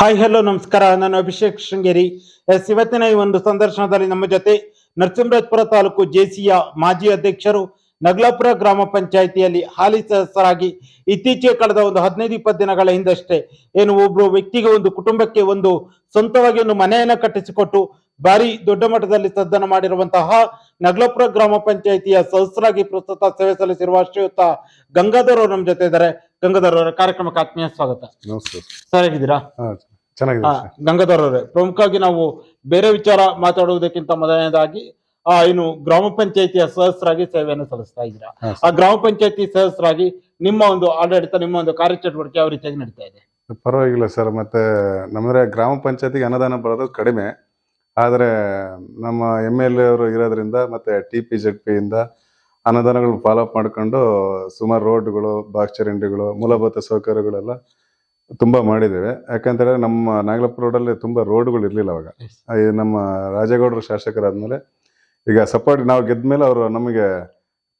Hi hello ನಮಸ್ಕಾರ. ನಾನು Abhishek Sringeri. S, ಇವತ್ತಿನ ಈ ಒಂದು ಸಂದರ್ಶನದಲ್ಲಿ ನಮ್ಮ ಜೊತೆ ನರಸಿಂಹರಾಜಪುರ ತಾಲೂಕು ಜೆಸಿಯ ಮಾಜಿ ಅಧ್ಯಕ್ಷರು ನಗ್ಲಾಪುರ ಗ್ರಾಮ ಪಂಚಾಯಿತಿಯಲ್ಲಿ ಹಾಲಿ ಸದಸ್ಯರಾಗಿ ಇತ್ತೀಚೆಗೆ ಕಳೆದ ಒಂದು ಹದಿನೈದು, ಇಪ್ಪತ್ತು ದಿನಗಳ ಹಿಂದಷ್ಟೇ ಏನು ಒಬ್ಬರು ವ್ಯಕ್ತಿಗೆ ಒಂದು ಕುಟುಂಬಕ್ಕೆ ಒಂದು ಸ್ವಂತವಾಗಿ ಒಂದು ಮನೆಯನ್ನು ಕಟ್ಟಿಸಿಕೊಟ್ಟು ಭಾರಿ ದೊಡ್ಡ ಮಟ್ಟದಲ್ಲಿ ಸದ್ದನ ಮಾಡಿರುವಂತಹ ನಗಲಾಪುರ ಗ್ರಾಮ ಪಂಚಾಯಿತಿಯ ಸದಸ್ಯರಾಗಿ ಪ್ರಸ್ತುತ ಸೇವೆ ಸಲ್ಲಿಸಿರುವ ಶ್ರೀಯುತ ಗಂಗಾಧರ್ ಅವರು ನಮ್ಮ ಜೊತೆ ಇದ್ದಾರೆ. ಗಂಗಾಧರ್ ಅವರ ಕಾರ್ಯಕ್ರಮಕ್ಕೆ ಆತ್ಮೀಯ ಸ್ವಾಗತ. ನಮಸ್ತೆ. ಸರ್ ಹೇಗಿದ್ದೀರಾ ಚೆನ್ನಾಗಿದೆ. ಗಂಗಾಧರ್ ಅವರೇ ಪ್ರಮುಖವಾಗಿ ನಾವು ಬೇರೆ ವಿಚಾರ ಮಾತಾಡುವುದಕ್ಕಿಂತ ಮೊದಲನೇದಾಗಿ ಆ ಏನು ಗ್ರಾಮ ಪಂಚಾಯಿತಿಯ ಸದಸ್ಯರಾಗಿ ಸೇವೆಯನ್ನು ಸಲ್ಲಿಸ್ತಾ ಇದ್ದೀರಾ. ಆ ಗ್ರಾಮ ಪಂಚಾಯತಿ ಸದಸ್ಯರಾಗಿ ನಿಮ್ಮ ಒಂದು ಆಡಳಿತ ನಿಮ್ಮ ಒಂದು ಕಾರ್ಯಚಟುವಟಿಕೆ ಯಾವ ರೀತಿಯಾಗಿ ನಡೀತಾ ಇದೆ? ಪರವಾಗಿಲ್ಲ ಸರ್. ಮತ್ತೆ ನಮ್ಮ ಗ್ರಾಮ ಪಂಚಾಯತಿಗೆ ಅನುದಾನ ಬರೋದು ಕಡಿಮೆ. ಆದರೆ ನಮ್ಮ ಎಂ ಎಲ್ ಎ ಅವರು ಇರೋದ್ರಿಂದ ಮತ್ತೆ ಟಿ ಪಿ ಜೆಡ್ ಪಿ ಇಂದ ಅನುದಾನಗಳು ಫಾಲೋ ಅಪ್ ಮಾಡ್ಕೊಂಡು ಸುಮಾರು ರೋಡ್ಗಳು ಬಾಕ್ಸ್ ಚರಂಡಿಗಳು ಮೂಲಭೂತ ಸೌಕರ್ಯಗಳೆಲ್ಲ ತುಂಬ ಮಾಡಿದ್ದೇವೆ. ಯಾಕಂತೇಳಿದ್ರೆ ನಮ್ಮ ನಾಗಲಾಪುರ ರೋಡಲ್ಲಿ ತುಂಬ ರೋಡ್ಗಳು ಇರಲಿಲ್ಲ ಅವಾಗ. ಈ ನಮ್ಮ ರಾಜೇಗೌಡರು ಶಾಸಕರಾದ್ಮೇಲೆ ಈಗ ಸಪೋರ್ಟ್ ನಾವು ಗೆದ್ದ ಮೇಲೆ ಅವರು ನಮಗೆ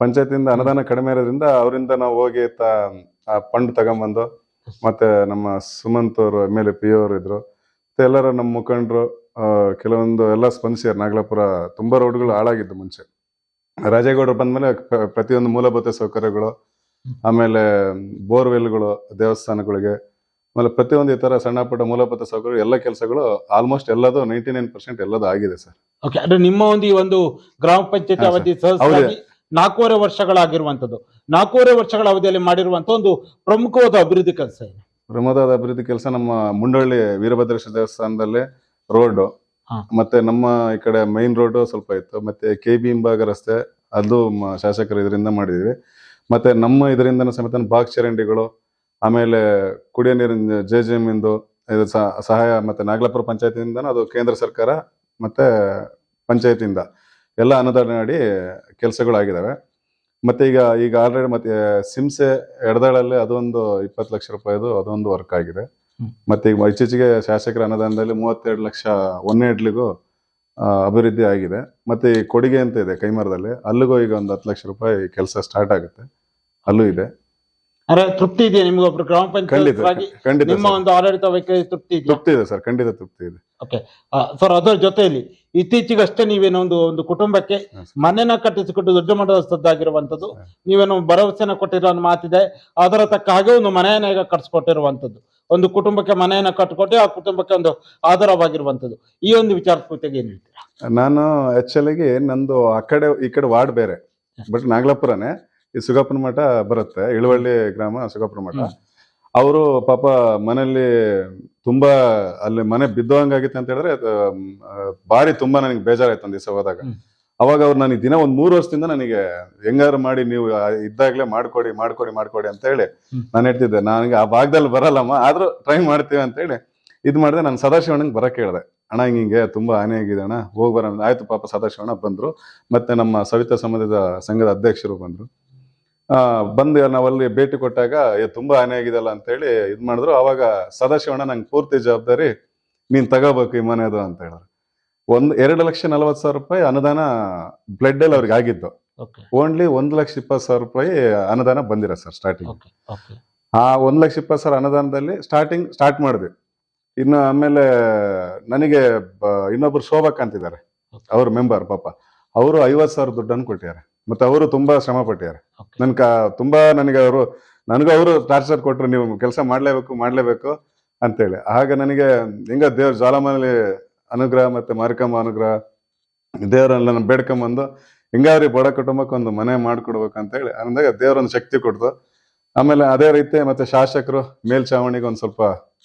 ಪಂಚಾಯತಿಯಿಂದ ಅನುದಾನ ಕಡಿಮೆ ಇರೋದ್ರಿಂದ ಅವರಿಂದ ನಾವು ಹೋಗಿ ತ ಆ ಫಂಡ್ ತಗೊಂಬಂದು ಮತ್ತೆ ನಮ್ಮ ಸುಮಂತ್ ಅವರು ಎಂ ಎಲ್ ಎ ಪಿ ಅವರು ಇದ್ದರು ಮತ್ತೆ ಎಲ್ಲರೂ ನಮ್ಮ ಮುಖಂಡರು ಕೆಲವೊಂದು ಎಲ್ಲ ಸ್ಪಂದಿಸಿದ ನಾಗಲಾಪುರ ತುಂಬ ರೋಡ್ಗಳು ಹಾಳಾಗಿದ್ದು ಮುಂಚೆ. ರಾಜೇಗೌಡರು ಬಂದ್ಮೇಲೆ ಪ್ರ- ಪ್ರತಿಯೊಂದು ಮೂಲಭೂತ ಸೌಕರ್ಯಗಳು ಆಮೇಲೆ ಬೋರ್ವೆಲ್ಗಳು ದೇವಸ್ಥಾನಗಳಿಗೆ ಆಮೇಲೆ ಪ್ರತಿಯೊಂದು ಈ ತರ ಸಣ್ಣ ಪುಟ್ಟ ಮೂಲಭೂತ ಸೌಕರ್ಯ ಎಲ್ಲ ಕೆಲಸಗಳು ಆಲ್ಮೋಸ್ಟ್ ಎಲ್ಲದು ನೈಂಟಿ ನೈನ್ ಪರ್ಸೆಂಟ್ ಎಲ್ಲದು ಆಗಿದೆ ಸರ್. ಓಕೆ ಅಂದ್ರೆ ನಿಮ್ಮ ಒಂದು ಈ ಒಂದು ಗ್ರಾಮ ಪಂಚಾಯತ್ ಅವಧಿ ನಾಲ್ಕೂವರೆ ವರ್ಷಗಳಾಗಿರುವಂತದ್ದು ನಾಲ್ಕೂವರೆ ವರ್ಷಗಳ ಅವಧಿಯಲ್ಲಿ ಮಾಡಿರುವಂತ ಒಂದು ಪ್ರಮುಖವಾದ ಅಭಿವೃದ್ಧಿ ಕೆಲಸ ಪ್ರಮುಖವಾದ ಅಭಿವೃದ್ಧಿ ಕೆಲಸ ನಮ್ಮ ಮುಂಡಳ್ಳಿ ವೀರಭದ್ರೇಶ್ವರ ದೇವಸ್ಥಾನದಲ್ಲಿ ರೋಡ್. ಮತ್ತೆ ನಮ್ಮ ಈ ಕಡೆ ಮೈನ್ ರೋಡ್ ಸ್ವಲ್ಪ ಇತ್ತು. ಮತ್ತೆ ಕೆ ಬಿ ಹಿಂಭಾಗ ರಸ್ತೆ ಅದು ಶಾಸಕರು ಇದರಿಂದ ಮಾಡಿದೀವಿ. ಮತ್ತೆ ನಮ್ಮ ಇದರಿಂದ ಸಮೇತ ಬಾಗ್ ಚರಂಡಿಗಳು ಆಮೇಲೆ ಕುಡಿಯೋ ನೀರಿನ ಜೆ ಜೆ ಇಂದು ಇದು ಸಹ- ಸಹಾಯ ಮತ್ತೆ ನಾಗಲಾಪುರ ಪಂಚಾಯತಿಯಿಂದ ಅದು ಕೇಂದ್ರ ಸರ್ಕಾರ ಮತ್ತೆ ಪಂಚಾಯತಿಯಿಂದ ಎಲ್ಲ ಅನುದಾನ ಅಡಿ ಕೆಲಸಗಳಾಗಿದ್ದಾವೆ ಮತ್ತೆ ಈಗ ಈಗ ಆಲ್ರೆಡಿ ಮತ್ತೆ ಸಿಮ್ಸೆ ಎಡದಾಳಲ್ಲಿ ಅದೊಂದು ಇಪ್ಪತ್ತು ಲಕ್ಷ ರೂಪಾಯಿದು ಅದೊಂದು ವರ್ಕ್ ಆಗಿದೆ. ಮತ್ತೆ ಈಗ ಇತ್ತೀಚೆಗೆ ಶಾಸಕರ ಅನುದಾನದಲ್ಲಿ ಮೂವತ್ತೆರಡು ಲಕ್ಷ ಒನ್ನೆಡ್ಲಿಗೂ ಅಭಿವೃದ್ಧಿ ಆಗಿದೆ. ಮತ್ತೆ ಈ ಕೊಡುಗೆ ಅಂತ ಇದೆ ಕೈಮರದಲ್ಲಿ. ಅಲ್ಲಿಗೂ ಈಗ ಒಂದು ಹತ್ತು ಲಕ್ಷ ರೂಪಾಯಿ ಕೆಲಸ ಸ್ಟಾರ್ಟ್ ಆಗುತ್ತೆ. ಅಲ್ಲೂ ಇದೆ. ಅಂದ್ರೆ ತೃಪ್ತಿ ಇದೆ ನಿಮ್ಗೆ ಒಬ್ರು ಗ್ರಾಮ ಖಂಡಿತ ನಿಮ್ಮ ಒಂದು ಆಡಳಿತ ವೈಖರಿ ತೃಪ್ತಿ ಇದೆಯಾ? ತೃಪ್ತಿ ಇದೆ ಸರ್. ಖಂಡಿತ ತೃಪ್ತಿ ಇದೆ. ಓಕೆ. ಸರ್ ಅದರ ಜೊತೆಯಲ್ಲಿ ಇತ್ತೀಚೆಗಷ್ಟೇ ನೀವೇನೋ ಒಂದು ಒಂದು ಕುಟುಂಬಕ್ಕೆ. ಮನೆನ ಕಟ್ಟಿಸಿಕೊಟ್ಟು ದೊಡ್ಡ ಮಟ್ಟದ ಸದ್ದಾಗಿರುವಂತದ್ದು ನೀವೇನೋ ಭರವಸೆನ ಕೊಟ್ಟಿರೋ ಮಾತಿದೆ. ಅದರ ತಕ್ಕ ಹಾಗೆ ಒಂದು ಮನೆಯನ್ನ ಈಗ ಕಟ್ಸ್ಕೊಟ್ಟಿರುವಂತದ್ದು ಒಂದು ಕುಟುಂಬಕ್ಕೆ ಮನೆಯನ್ನ ಕಟ್ಟಿಕೊಟ್ಟು ಆ ಕುಟುಂಬಕ್ಕೆ ಒಂದು ಆಧಾರವಾಗಿರುವಂತದ್ದು ಈ ಒಂದು ವಿಚಾರ ಕುರಿತಾಗಿ ಏನ್ ಹೇಳ್ತೀರಾ? ನಾನು ಆಕ್ಚುಲಿಗೆ ನಂದು ಆ ಕಡೆ ಈ ಕಡೆ ವಾರ್ಡ್ ಬೇರೆ ಬಟ್ ನಾಗಲಾಪುರನೇ. ಈ ಸುಗಾಪುರ ಮಠ ಬರುತ್ತೆ ಇಳುವಳ್ಳಿ ಗ್ರಾಮ ಸುಗಾಪುರ ಮಠ. ಅವರು ಪಾಪ ಮನೆಯಲ್ಲಿ ತುಂಬಾ ಅಲ್ಲಿ ಮನೆ ಬಿದ್ದೋಂಗಾಗಿತ್ತು ಅಂತ ಹೇಳಿದ್ರೆ ಭಾರಿ ತುಂಬಾ ನನಗೆ ಬೇಜಾರಾಯ್ತು ಒಂದ್ ದಿವಸ ಹೋದಾಗ. ಅವಾಗ ಅವ್ರು ನನಗೆ ದಿನ ಒಂದ್ ಮೂರು ವರ್ಷದಿಂದ ನನಗೆ ಹೆಂಗಾರು ಮಾಡಿ ನೀವು ಇದ್ದಾಗಲೇ ಮಾಡ್ಕೊಡಿ ಮಾಡ್ಕೊಡಿ ಮಾಡ್ಕೊಡಿ ಅಂತ ಹೇಳಿ. ನಾನು ಹೇಳ್ತಿದ್ದೆ. ನನಗೆ ಆ ಭಾಗದಲ್ಲಿ ಬರಲ್ಲಮ್ಮ ಆದ್ರೂ ಟ್ರೈ ಮಾಡ್ತೀವಿ ಅಂತ ಹೇಳಿ ಇದು ಮಾಡಿದೆ ನಾನು ಸದಾಶಿವಣ್ಣಂಗೆ ಬರಕ್ಕೆ ಹೇಳಿದೆ. ಅಣ್ಣ ಹಿಂಗ ಹಿಂಗೆ ತುಂಬಾ ಹಾನಿ ಆಗಿದೆ ಅಣ್ಣ ಹೋಗ್ ಬರೋಣ ಆಯ್ತು ಪಾಪ ಸದಾಶಿವಣ್ಣ ಬಂದ್ರು. ಮತ್ತೆ ನಮ್ಮ ಸವಿತಾ ಸಮಾಜದ ಸಂಘದ ಅಧ್ಯಕ್ಷರು ಬಂದ್ರು. ಆ ಬಂದು ನಾವಲ್ಲಿ ಭೇಟಿ ಕೊಟ್ಟಾಗ ತುಂಬಾ ಹಾನಿ ಆಗಿದೆಲ್ಲ ಅಂತ ಹೇಳಿ ಇದ್ ಮಾಡಿದ್ರು. ಅವಾಗ ಸದಾಶಿವಣ್ಣ ನಂಗೆ ಪೂರ್ತಿ ಜವಾಬ್ದಾರಿ ನೀನ್ ತಗೋಬೇಕು ಈ ಮನೆಯದು ಅಂತ ಹೇಳಿದ್ರು. ಒಂದ್ ಎರಡು ಲಕ್ಷ ನಲವತ್ತು ಸಾವಿರ ರೂಪಾಯಿ ಅನುದಾನ ಬ್ಲಡ್ ಅಲ್ಲಿ ಅವ್ರಿಗೆ ಆಗಿದ್ದು. ಓನ್ಲಿ ಒಂದ್ ಲಕ್ಷ ಇಪ್ಪತ್ತು ಸಾವಿರ ರೂಪಾಯಿ ಅನುದಾನ ಬಂದಿರ ಸರ್ ಸ್ಟಾರ್ಟಿಂಗ್ ಆ ಒಂದು ಲಕ್ಷ ಇಪ್ಪತ್ತು ಸಾವಿರ ಅನುದಾನದಲ್ಲಿ ಸ್ಟಾರ್ಟಿಂಗ್ ಸ್ಟಾರ್ಟ್ ಮಾಡಿದ್ವಿ ಇನ್ನು ಆಮೇಲೆ ನನಗೆ ಇನ್ನೊಬ್ರು ಶೋಭಕ್ ಅಂತಿದ್ದಾರೆ. ಅವ್ರ ಮೆಂಬರ್ ಪಾಪ. ಅವರು ಐವತ್ತು ಸಾವಿರ ದುಡ್ಡನ್ನು ಕೊಟ್ಟಿದ್ದಾರೆ. ಮತ್ತೆ ಅವರು ತುಂಬಾ ಶ್ರಮ ಪಟ್ಟಿದ್ದಾರೆ ಓಕೆ ನನ್ ಕ ತುಂಬಾ ನನಗೆ ಅವರು ನನಗೂ ಅವರು ಟಾರ್ಚರ್ ಕೊಟ್ಟರು ನೀವು ಕೆಲಸ ಮಾಡ್ಲೇಬೇಕು ಮಾಡ್ಲೇಬೇಕು ಅಂತೇಳಿ. ಆಗ ನನಗೆ ಹಿಂಗ ದೇವ್ರ ಜ್ವಾಲಾಮಲಿ ಅನುಗ್ರಹ ಮತ್ತೆ ಮಾರಿಕಮ್ಮ ಅನುಗ್ರಹ ದೇವರನ್ನ ನಾನು ಬೇಡ್ಕೊಂಬಂದು ಹಿಂಗಾರಿ ಬಡ ಕುಟುಂಬಕ್ಕೆ ಒಂದು ಮನೆ ಮಾಡ್ಕೊಡ್ಬೇಕು ಅಂತೇಳಿ ಅಂದಾಗ ದೇವರೊಂದು ಶಕ್ತಿ ಕೊಡ್ತು ಆಮೇಲೆ ಅದೇ ರೀತಿ ಮತ್ತೆ ಶಾಸಕರು ಮೇಲ್ಛಾವಣಿಗೆ ಒಂದು ಸ್ವಲ್ಪ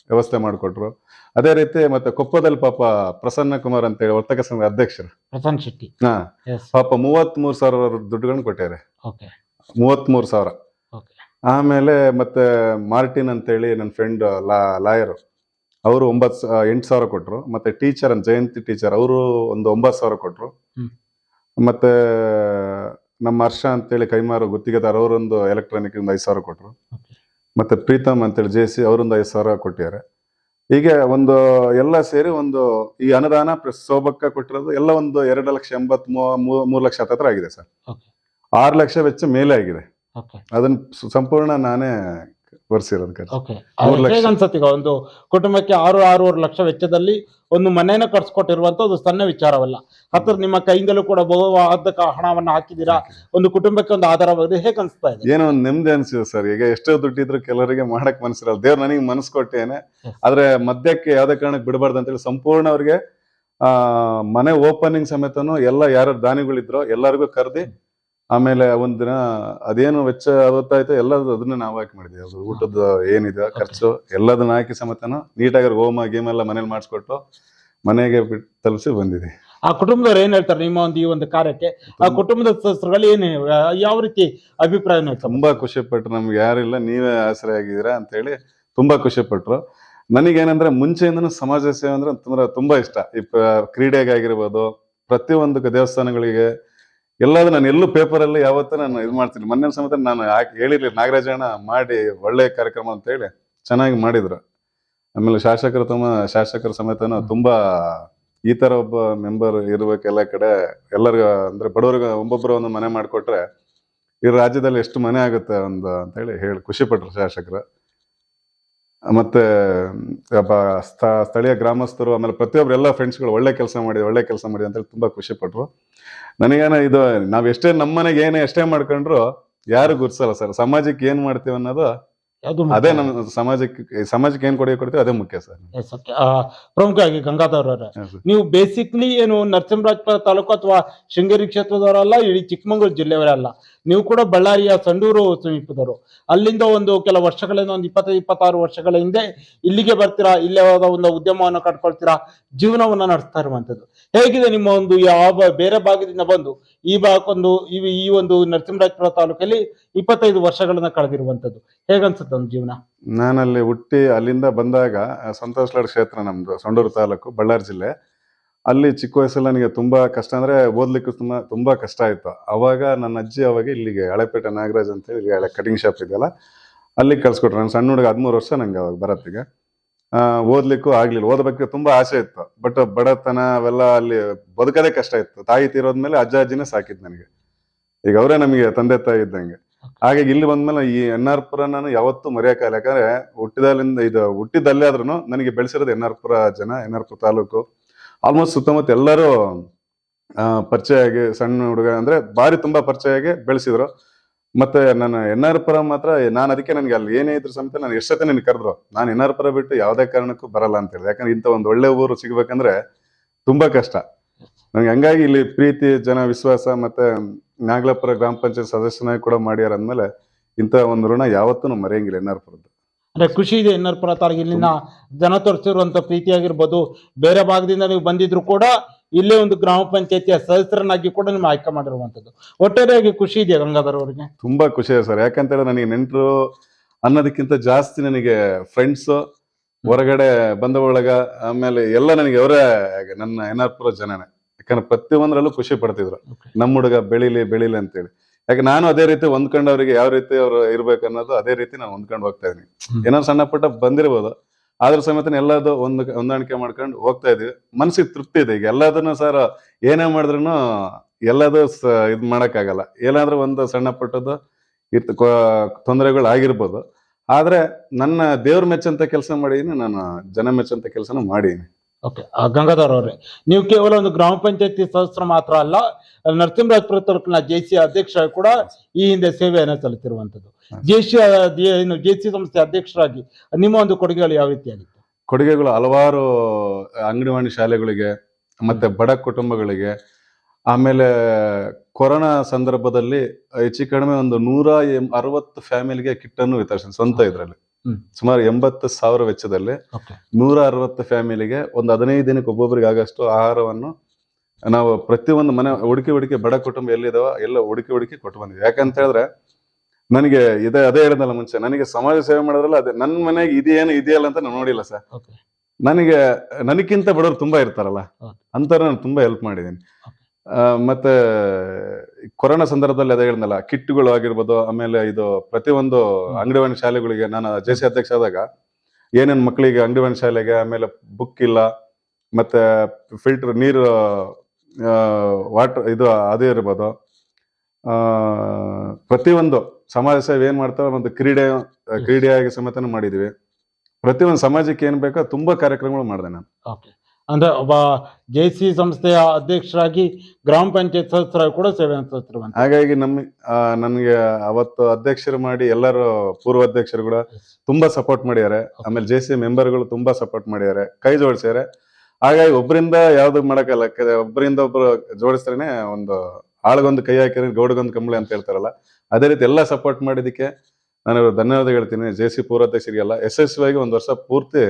ವ್ಯವಸ್ಥೆ ಮಾಡಿಕೊಟ್ರು. ಅದೇ ರೀತಿ ಮತ್ತೆ ಕೊಪ್ಪದಲ್ಲಿ ಪಾಪ ಪ್ರಸನ್ನ ಕುಮಾರ್ ಅಂತೇಳಿ ವರ್ತಕ ಸಂಘದ ಅಧ್ಯಕ್ಷರು. ಪ್ರಸನ್ನ ಶೆಟ್ಟಿ. ಹಾ. ಪಾಪ ಮೂವತ್ತ್ ಮೂರ್ ಸಾವಿರ ದುಡ್ಡುಗಳನ್ನ ಕೊಟ್ಟಾರೆ ಮೂವತ್ತ್ ಮೂರ್ ಸಾವಿರ. ಆಮೇಲೆ ಮತ್ತೆ ಮಾರ್ಟಿನ್ ಅಂತೇಳಿ ನನ್ನ ಫ್ರೆಂಡ್ ಲಾ ಲಾಯರ್. ಅವರು ಒಂಬತ್ ಎಂಟು ಸಾವಿರ ಕೊಟ್ರು. ಮತ್ತೆ ಟೀಚರ್ ಅಂತ ಜಯಂತಿ ಟೀಚರ್ ಅವರು ಒಂದು ಒಂಬತ್ತು ಸಾವಿರ ಕೊಟ್ಟರು ಮತ್ತೆ ನಮ್ಮ ಹರ್ಷ ಅಂತೇಳಿ ಕೈಮಾರು ಗುತ್ತಿಗೆದಾರ ಅವರೊಂದು ಎಲೆಕ್ಟ್ರಾನಿಕ್ ಒಂದು ಐದು ಸಾವಿರ ಓಕೆ ಮತ್ತೆ ಪ್ರೀತಮ್ ಅಂತೇಳಿ ಜೆ ಸಿ ಅವರೊಂದು ಐದು ಸಾವಿರ ಕೊಟ್ಟಿದ್ದಾರೆ. ಹೀಗೆ ಒಂದು ಎಲ್ಲ ಸೇರಿ ಒಂದು ಈ ಅನುದಾನ ಪ್ಲಸ್ ಸೋಬಕ್ಕ ಕೊಟ್ಟಿರೋದು ಎಲ್ಲ ಒಂದು ಎರಡು ಲಕ್ಷ ಎಂಬತ್ ಮೂರು ಲಕ್ಷ ಹತ್ತತ್ರ ಆಗಿದೆ ಸರ್. ಆರು ಲಕ್ಷ ವೆಚ್ಚ ಮೇಲೆ ಆಗಿದೆ. ಅದನ್ನ ಸಂಪೂರ್ಣ ನಾನೇ ವರ್ಷಿರೋದು ಖರ್ಚು. ಓಕೆ ಮೂರು ಲಕ್ಷ. ಹೇಗೆ ಅನ್ಸತ್ತೆ ಈಗ ಒಂದು ಕುಟುಂಬಕ್ಕೆ ಆರು ಆರೂವರೆ ಲಕ್ಷ ವೆಚ್ಚದಲ್ಲಿ ಒಂದು ಮನೆಯನ್ನು ಕಟ್ಸ್ಕೊಟ್ಟಿರುವಂತದ್ದು ಸಣ್ಣ ವಿಚಾರವಲ್ಲ. ಹತ್ರ ನಿಮ್ಮ ಕೈಯಿಂದಲೂ ಕೂಡ ಬಹುವಾದ ಹಣವನ್ನ ಹಾಕಿದ್ದೀರಾ? ಒಂದು ಕುಟುಂಬಕ್ಕೆ ಒಂದು ಆಧಾರವಾಗಿದೆ ಹೇಗೆ ಅನ್ಸ್ತಾ ಇದೆ? ಏನೋ ಒಂದು ನೆಮ್ಮದಿ ಅನ್ಸಿದೆ ಸರ್. ಈಗ ಎಷ್ಟೋ ದುಡ್ಡಿದ್ರು ಕೆಲವರಿಗೆ ಮಾಡಕ್ ಮನಸ್ಸಿರಲ್ಲ ದೇವ್ರು ನನಗೆ ಮನಸ್ಸು ಕೊಟ್ಟೇನೆ. ಆದ್ರೆ ಮದ್ಯಕ್ಕೆ ಯಾವ್ದೇ ಕಾರಣಕ್ಕೆ ಬಿಡಬಾರ್ದು ಅಂತೇಳಿ ಸಂಪೂರ್ಣ ಅವ್ರಿಗೆ ಆ ಮನೆ ಓಪನಿಂಗ್ ಸಮೇತನು ಎಲ್ಲ ಯಾರು ದಾನಿಗಳಿದ್ರು ಎಲ್ಲರಿಗೂ ಕರೆದಿ ಆಮೇಲೆ ಒಂದಿನ ಅದೇನು ವೆಚ್ಚ ಅವತ್ತಾಯ್ತು ಎಲ್ಲದು ಅದನ್ನ ನಾವು ಹಾಕಿ ಮಾಡಿದ್ವಿ. ಅದು ಊಟದ ಏನಿದೆ ಖರ್ಚು ಎಲ್ಲದನ್ನ ಹಾಕಿ ಸಮೇತನ ನೀಟಾಗಿ ಹೋಮ ಗೇಮ್ ಎಲ್ಲ ಮನೇಲಿ ಮಾಡಿಸ್ಕೊಟ್ಟು ಮನೆಗೆ ಬಿಟ್ಟು ತಲುಪಿಸಿ ಬಂದಿದೆ ಆ ಕುಟುಂಬದವ್ರು ಏನ್ ಹೇಳ್ತಾರೆ ನಿಮ್ಮ ಒಂದು ಈ ಒಂದು ಕಾರ್ಯಕ್ಕೆ? ಆ ಕುಟುಂಬದ ಸದಸ್ಯರುಗಳು ಏನು ಯಾವ ರೀತಿ ಅಭಿಪ್ರಾಯ ತುಂಬಾ ಖುಷಿ ಪಟ್ರು ನಮ್ಗೆ ಯಾರಿಲ್ಲ ನೀವೇ ಆಸರೆ ಆಗಿದ್ದೀರಾ ಅಂತ ಹೇಳಿ ತುಂಬಾ ಖುಷಿ ಪಟ್ರು ನನಗೇನಂದ್ರೆ ಮುಂಚೆಯಿಂದನೂ ಸಮಾಜ ಸೇವೆ ಅಂದ್ರೆ ತುಂಬಾ ತುಂಬಾ ಇಷ್ಟ. ಈ ಕ್ರೀಡೆಗಾಗಿರ್ಬೋದು ಪ್ರತಿಯೊಂದು ದೇವಸ್ಥಾನಗಳಿಗೆ ಎಲ್ಲಾದ್ರೂ ನಾನು ಎಲ್ಲೂ ಪೇಪರ್ ಅಲ್ಲಿ ಯಾವತ್ತೂ ನಾನು ಇದು ಮಾಡ್ತೀನಿ. ಮೊನ್ನೆ ಸಮೇತ ನಾನು ಯಾಕೆ ಹೇಳಿರ್ಲಿಲ್ಲ ನಾಗರಾಜಣ್ಣ ಮಾಡಿ ಒಳ್ಳೆ ಕಾರ್ಯಕ್ರಮ ಅಂತ ಹೇಳಿ ಚೆನ್ನಾಗಿ ಮಾಡಿದ್ರು. ಆಮೇಲೆ ಶಾಸಕರು ತಮ್ಮ ಶಾಸಕರ ಸಮೇತನು ತುಂಬಾ ಈ ತರ ಒಬ್ಬ ಮೆಂಬರ್ ಇರ್ಬೇಕು ಎಲ್ಲ ಕಡೆ ಎಲ್ಲರಿಗೂ ಅಂದ್ರೆ ಬಡವರಿಗೆ ಒಬ್ಬೊಬ್ಬರು ಒಂದು ಮನೆ ಮಾಡಿಕೊಟ್ರೆ ಈ ರಾಜ್ಯದಲ್ಲಿ ಎಷ್ಟು ಮನೆ ಆಗುತ್ತೆ ಒಂದು ಅಂತ ಹೇಳಿ ಹೇಳಿ ಖುಷಿ ಪಟ್ರು ಶಾಸಕರು. ಮತ್ತೆ ಸ್ಥಳೀಯ ಗ್ರಾಮಸ್ಥರು, ಆಮೇಲೆ ಪ್ರತಿಯೊಬ್ಬರು ಎಲ್ಲ ಫ್ರೆಂಡ್ಸ್ಗಳು ಒಳ್ಳೆ ಕೆಲಸ ಮಾಡಿ, ಒಳ್ಳೆ ಕೆಲಸ ಮಾಡಿ ಅಂತ ಹೇಳಿ ತುಂಬಾ ಖುಷಿ ಪಟ್ರು. ನನಗೇನ ಇದು, ನಾವ್ ಎಷ್ಟೇ ನಮ್ಮನೆಗೆ ಏನೇ ಎಷ್ಟೇ ಮಾಡ್ಕೊಂಡ್ರು ಯಾರು ಗುರ್ಸಲ್ಲ ಸರ್. ಸಮಾಜಕ್ಕೆ ಏನ್ ಮಾಡ್ತೀವಿ ಅನ್ನೋದು ಅದು ಅದೇ ನಮ್ಮ ಸಮಾಜಕ್ಕೆ ಸಮಾಜಕ್ಕೆ ಏನ್ ಕೊಡುಗೆ ಕೊಡ್ತೀವಿ ಅದೇ ಮುಖ್ಯ ಸರ್. ಪ್ರಮುಖ ಆಗಿ ಆ, ಪ್ರಮುಖವಾಗಿ ಗಂಗಾಧರ್ ಅವರೇ ನೀವು ಬೇಸಿಕ್ಲಿ ಏನು ನರಸಿಂಹರಾಜಪುರ ತಾಲೂಕು ಅಥವಾ ಶೃಂಗೇರಿ ಕ್ಷೇತ್ರದವರಲ್ಲ ಇಡೀ ಚಿಕ್ಕಮಗಳೂರು ಜಿಲ್ಲೆಯವರಲ್ಲ ನೀವು ಕೂಡ ಬಳ್ಳಾರಿಯ ಸಂಡೂರು ಸಮೀಪದವರು. ಅಲ್ಲಿಂದ ಒಂದು ಕೆಲ ವರ್ಷಗಳಿಂದ ಒಂದು ಇಪ್ಪತ್ತೈದು ಇಪ್ಪತ್ತಾರು ವರ್ಷಗಳ ಹಿಂದೆ ಇಲ್ಲಿಗೆ ಬರ್ತೀರಾ ಇಲ್ಲೇ ಒಂದು ಉದ್ಯಮವನ್ನು ಕಟ್ಕೊಳ್ತೀರಾ ಜೀವನವನ್ನ ನಡೆಸ್ತಾ ಇರುವಂತದ್ದು ಹೇಗಿದೆ ನಿಮ್ಮ ಒಂದು ಯಾವ ಬೇರೆ ಭಾಗದಿಂದ ಬಂದು ಈ ಭಾಗಕ್ಕೊಂದು ಈ ಈ ಒಂದು ನರಸಿಂಹರಾಜಪುರ ತಾಲೂಕಲ್ಲಿ ಇಪ್ಪತ್ತೈದು ವರ್ಷಗಳನ್ನ ಕಳೆದಿರುವಂತದ್ದು ಹೇಗನ್ಸುತ್ತೆ ಒಂದು ಜೀವನ? ನಾನಲ್ಲಿ ಹುಟ್ಟಿ ಅಲ್ಲಿಂದ ಬಂದಾಗ ಆ, ಸಂತೋಷ್ ಕ್ಷೇತ್ರ ನಮ್ದು ಸೊಂಡೂರು ತಾಲೂಕು ಬಳ್ಳಾರಿ ಜಿಲ್ಲೆ. ಅಲ್ಲಿ ಚಿಕ್ಕ ವಯಸ್ಸಲ್ಲಿ ನನಗೆ ತುಂಬಾ ಕಷ್ಟ ಅಂದ್ರೆ ಓದ್ಲಿಕ್ಕೂ ತುಂಬಾ ತುಂಬಾ ಕಷ್ಟ ಆಯ್ತು. ಅವಾಗ ನನ್ನ ಅಜ್ಜಿ ಅವಾಗ ಇಲ್ಲಿಗೆ ಹಳೆಪೇಟೆ ನಾಗರಾಜ್ ಅಂತ ಹೇಳಿ ಕಟಿಂಗ್ ಶಾಪ್ ಇದೆಯಲ್ಲ ಅಲ್ಲಿಗೆ ಕಳ್ಸಿಕೊಟ್ರು. ನಾನು ಸಣ್ಣ ಹುಡುಗ ಹದಿಮೂರು ವರ್ಷ ನಂಗೆ ಅವಾಗ ಬರತ್ತಿಗೆ. ಓದ್ಲಿಕ್ಕೂ ಆಗ್ಲಿಲ್ಲ. ಓದಬೇಕು ತುಂಬಾ ಆಸೆ ಇತ್ತು. ಬಟ್ ಬಡತನ ಅವೆಲ್ಲ ಅಲ್ಲಿ ಬದುಕದೇ ಕಷ್ಟ ಇತ್ತು. ತಾಯಿ ತೀರೋದ್ಮೇಲೆ ಅಜ್ಜ ಅಜ್ಜಿನೇ ಸಾಕಿದ್ ನನಗೆ. ಈಗ ಅವರೇ ನಮಗೆ ತಂದೆ ತಾಯಿ ಇದ್ದಂಗೆ. ಹಾಗಾಗಿ ಇಲ್ಲಿ ಬಂದ್ಮೇಲೆ ಈ ಎನ್ ಆರ್ ಪುರ ನಾನು ಯಾವತ್ತೂ ಮರೆಯಕ್ಕಾಗಲ್ಲ ಯಾಕಂದ್ರೆ ಹುಟ್ಟಿದಲ್ಲಿಂದ ಇದು ಹುಟ್ಟಿದಲ್ಲೇ ಆದ್ರೂ ನನಗೆ ಬೆಳೆಸಿರೋದು ಎನ್ ಆರ್ ಪುರ ಜನ ಎನ್ ಆರ್ ಪುರ ತಾಲೂಕು. ಆಲ್ಮೋಸ್ಟ್ ಸುತ್ತಮುತ್ತ ಎಲ್ಲರೂ ಪರಿಚಯ ಆಗಿ ಸಣ್ಣ ಹುಡುಗ ಅಂದ್ರೆ ಬಾರಿ ತುಂಬಾ ಪರಿಚಯ ಆಗಿ ಬೆಳೆಸಿದ್ರು. ಮತ್ತೆ ನಾನು ಎನ್ ಆರ್ ಪುರ ಮಾತ್ರ, ನಾನು ಅದಕ್ಕೆ ನನಗೆ ಅಲ್ಲಿ ಏನೇ ಇದ್ರು ಸಮೇತ ನಾನು ಎಷ್ಟೊತ್ತೆ ನನಗೆ ಕರೆದ್ರು, ನಾನು ಎನ್ ಆರ್ ಪುರ ಬಿಟ್ಟು ಯಾವುದೇ ಕಾರಣಕ್ಕೂ ಬರಲ್ಲ ಅಂತ ಹೇಳಿ ಯಾಕಂದ್ರೆ ಇಂಥ ಒಂದು ಒಳ್ಳೆ ಊರು ಸಿಗ್ಬೇಕಂದ್ರೆ ತುಂಬಾ ಕಷ್ಟ. ನನಗೆ ಹಂಗಾಗಿ ಇಲ್ಲಿ ಪ್ರೀತಿ, ಜನ, ವಿಶ್ವಾಸ ಮತ್ತೆ ನಾಗಲಾಪುರ ಗ್ರಾಮ ಪಂಚಾಯತ್ ಸದಸ್ಯನಾಗಿ ಕೂಡ ಮಾಡ್ಯಾರ ಅಂದ್ಮೇಲೆ ಇಂಥ ಒಂದು ಋಣ ಯಾವತ್ತೂ ಮರೆಯಂಗಿಲ್ಲ ಎನ್ ಆರ್ ಪುರದ್ದು. ಅಂದ್ರೆ ಖುಷಿ ಇದೆ ಎನ್ನರ್ ಪುರ ತಾರಿಗೆ ಇಲ್ಲಿನ ಜನ ತೋರಿಸಿರುವಂತ ಪ್ರೀತಿಯಾಗಿರ್ಬೋದು. ಬೇರೆ ಭಾಗದಿಂದ ನೀವು ಬಂದಿದ್ರು ಕೂಡ ಇಲ್ಲೇ ಒಂದು ಗ್ರಾಮ ಪಂಚಾಯತಿಯ ಸದಸ್ಯರನ್ನಾಗಿ ಕೂಡ ನಿಮ್ಮ ಆಯ್ಕೆ ಮಾಡಿರುವಂತದ್ದು ಒಟ್ಟಾರೆಯಾಗಿ ಖುಷಿ ಇದೆಯಾ ಗಂಗಾಧರ್ ಅವರಿಗೆ? ತುಂಬಾ ಖುಷಿ ಇದೆ ಸರ್. ಯಾಕಂತ ಹೇಳಿದ್ರೆ ನನಗೆ ನೆಂಟರು ಅನ್ನೋದಕ್ಕಿಂತ ಜಾಸ್ತಿ ನನಗೆ ಫ್ರೆಂಡ್ಸ್ ಹೊರಗಡೆ ಬಂದ ಒಳಗ ಆಮೇಲೆ ಎಲ್ಲ ನನಗೆ ಅವರೇ ನನ್ನ ಎನ್ ಆರ್ ಪುರ ಜನನೇ. ಯಾಕಂದ್ರೆ ಪ್ರತಿಯೊಂದರಲ್ಲೂ ಖುಷಿ ಪಡ್ತಿದ್ರು. ನಮ್ಮ ಹುಡುಗ ಬೆಳಿಲಿ ಬೆಳಿಲಿ ಅಂತೇಳಿ. ಯಾಕೆ ನಾನು ಅದೇ ರೀತಿ ಹೊಂದ್ಕೊಂಡವ್ರಿಗೆ ಯಾವ ರೀತಿ ಅವ್ರು ಇರ್ಬೇಕು ಅನ್ನೋದು ಅದೇ ರೀತಿ ನಾನು ಹೊಂದ್ಕೊಂಡು ಹೋಗ್ತಾ ಇದೀನಿ. ಏನೋ ಸಣ್ಣ ಪುಟ್ಟ ಬಂದಿರ್ಬೋದು. ಆದ್ರ ಸಮೇತ ಎಲ್ಲದು ಒಂದು ಹೊಂದಾಣಿಕೆ ಮಾಡ್ಕೊಂಡು ಹೋಗ್ತಾ ಇದೀವಿ. ಮನ್ಸಿಗೆ ತೃಪ್ತಿ ಇದೆ. ಈಗ ಎಲ್ಲದನ್ನು ಸರ್ ಏನೇ ಮಾಡಿದ್ರು ಎಲ್ಲದು ಮಾಡಕ್ ಆಗಲ್ಲ ಏನಾದ್ರೂ ಒಂದು ಸಣ್ಣ ಪಟ್ಟದ್ದು ಇರ್ತ ತೊಂದರೆಗಳು ಆಗಿರ್ಬೋದು ಆದ್ರೆ ನನ್ನ ದೇವ್ರ ಮೆಚ್ಚಂತ ಕೆಲಸ ಮಾಡೀನಿ ನಾನು ಜನ ಮೆಚ್ಚಂತ ಕೆಲಸನ ಮಾಡೀನಿ ಓಕೆ ಗಂಗಾಧರ್ ಅವರೇ. ನೀವು ಕೇವಲ ಒಂದು ಗ್ರಾಮ ಪಂಚಾಯತಿ ಸದಸ್ಯರು ಮಾತ್ರ ಅಲ್ಲ ನರಸಿಂಹರಾಜಪುರ ತಾಲೂಕಿನ ಜೆ ಸಿ ಅಧ್ಯಕ್ಷ ಕೂಡ ಈ ಹಿಂದೆ ಸೇವೆಯನ್ನು ಸಲ್ಲಿಸಿರುವಂತದ್ದು ಜೆ ಸಿ ಏನು ಜೆ ಸಿ ಸಂಸ್ಥೆ ಅಧ್ಯಕ್ಷರಾಗಿ ನಿಮ್ಮ ಒಂದು ಕೊಡುಗೆಗಳು ಯಾವ ರೀತಿಯಾಗಿತ್ತು ಕೊಡುಗೆಗಳು ಹಲವಾರು ಅಂಗನವಾಡಿ ಶಾಲೆಗಳಿಗೆ ಮತ್ತೆ ಬಡ ಕುಟುಂಬಗಳಿಗೆ ಆಮೇಲೆ ಕೊರೋನಾ ಸಂದರ್ಭದಲ್ಲಿ ಹೆಚ್ಚು ಕಡಿಮೆ ಒಂದು ನೂರ ಅರವತ್ತು ಫ್ಯಾಮಿಲಿಗೆ ಕಿಟ್ಟನ್ನು ವಿತರಿಸ ಸಂತ ಸ್ವಂತ ಇದ್ರಲ್ಲಿ. ಸುಮಾರು ಎಂಬತ್ತು ಸಾವಿರ ವೆಚ್ಚದಲ್ಲಿ ನೂರ ಅರವತ್ತು ಫ್ಯಾಮಿಲಿಗೆ ಒಂದು ಹದಿನೈದು ದಿನಕ್ಕೆ ಒಬ್ಬೊಬ್ಬರಿಗೆ ಆಗಷ್ಟು ಆಹಾರವನ್ನು ನಾವು ಪ್ರತಿಯೊಂದು ಮನೆ ಹುಡುಕಿ ಹುಡುಕಿ ಬಡ ಕುಟುಂಬ ಎಲ್ಲಿದಾವ ಎಲ್ಲ ಹುಡುಕಿ ಹುಡುಕಿ ಕೊಟ್ಟು ಬಂದಿದ್ವಿ ಯಾಕಂತ ಹೇಳಿದ್ರೆ ನನಗೆ ಇದೇ ಅದೇ ಹೇಳಿದಲ್ಲ ಮುಂಚೆ ನನಗೆ ಸಮಾಜ ಸೇವೆ ಮಾಡೋದ್ರಲ್ಲ ಅದೇ ನನ್ನ ಮನೆಗೆ ಇದೇನು ಇದೆಯಲ್ಲ ಅಂತ ನಾನು ನೋಡಿಲ್ಲ ಸರ್. ನನಗೆ ನನಗಿಂತ ಬಡವರು ತುಂಬಾ ಇರ್ತಾರಲ್ಲ ಅಂತ ಅಂತರ ನಾನು ತುಂಬಾ ಹೆಲ್ಪ್ ಮಾಡಿದ್ದೀನಿ. ಮತ್ತೆ ಕೊರೋನಾ ಸಂದರ್ಭದಲ್ಲಿ ಅದೇ ಹೇಳಿದ್ನಲ್ಲ ಕಿಟ್ಗಳು ಆಗಿರ್ಬೋದು ಆಮೇಲೆ ಇದು ಪ್ರತಿಯೊಂದು ಅಂಗಡಿವಾಣಿ ಶಾಲೆಗಳಿಗೆ ನಾನು ಜೆ ಸಿ ಅಧ್ಯಕ್ಷ ಆದಾಗ ಏನೇನು ಮಕ್ಕಳಿಗೆ ಅಂಗಡಿವಾಣಿ ಶಾಲೆಗೆ ಆಮೇಲೆ ಬುಕ್ ಇಲ್ಲ ಮತ್ತೆ ಫಿಲ್ಟರ್ ನೀರು ವಾಟರ್ ಇದು ಅದೇ ಇರ್ಬೋದು. ಆ, ಪ್ರತಿಯೊಂದು ಸಮಾಜ ಸೇವೆ ಏನು ಮಾಡ್ತಾರೆ ಒಂದು ಕ್ರೀಡೆ ಕ್ರೀಡೆಯಾಗಿ ಸಮೇತನ ಮಾಡಿದೀವಿ. ಪ್ರತಿಯೊಂದು ಸಮಾಜಕ್ಕೆ ಏನು ಬೇಕೋ ತುಂಬಾ ಕಾರ್ಯಕ್ರಮಗಳು ಮಾಡಿದೆ ನಾನು. ಅಂದ್ರೆ ಒಬ್ಬ ಜೆ ಸಿ ಸಂಸ್ಥೆಯ ಅಧ್ಯಕ್ಷರಾಗಿ ಗ್ರಾಮ ಪಂಚಾಯತ್ ಸದಸ್ಯರಾಗಿ ಕೂಡ ಸೇವೆ ಸಲ್ಲಿಸಿರುವಂತ ಹಾಗಾಗಿ ನಮ್ ನನಗೆ ಅವತ್ತು ಅಧ್ಯಕ್ಷರು ಮಾಡಿ ಎಲ್ಲರೂ ಪೂರ್ವ ಅಧ್ಯಕ್ಷರು ಕೂಡ ತುಂಬಾ ಸಪೋರ್ಟ್ ಮಾಡಿದ್ದಾರೆ. ಆಮೇಲೆ ಜೆ ಸಿ ಮೆಂಬರ್ಗಳು ತುಂಬಾ ಸಪೋರ್ಟ್ ಮಾಡಿದ್ದಾರೆ. ಕೈ ಜೋಡಿಸ್ಯಾರೆ ಹಾಗಾಗಿ ಒಬ್ಬರಿಂದ ಯಾವ್ದು ಮಾಡಕ್ಕಲ್ಲ ಒಬ್ಬರಿಂದ ಒಬ್ರು ಜೋಡಿಸ್ತಾನೆ ಒಂದು ಆಳ್ಗೊಂದು ಕೈ ಹಾಕಿದ್ರೆ ಗೌಡಗೊಂದು ಕಂಬಳಿ ಅಂತ ಹೇಳ್ತಾರಲ್ಲ. ಅದೇ ರೀತಿ ಎಲ್ಲ ಸಪೋರ್ಟ್ ಮಾಡಿದಕ್ಕೆ ನಾನು ಧನ್ಯವಾದ ಹೇಳ್ತೀನಿ. ಜೆ ಸಿ ಪೂರ್ವಾಧ್ಯಕ್ಷರಿಗೆಲ್ಲ ಯಶಸ್ವಿಯಾಗಿ ಒಂದು ವರ್ಷ ಪೂರ್ತಿ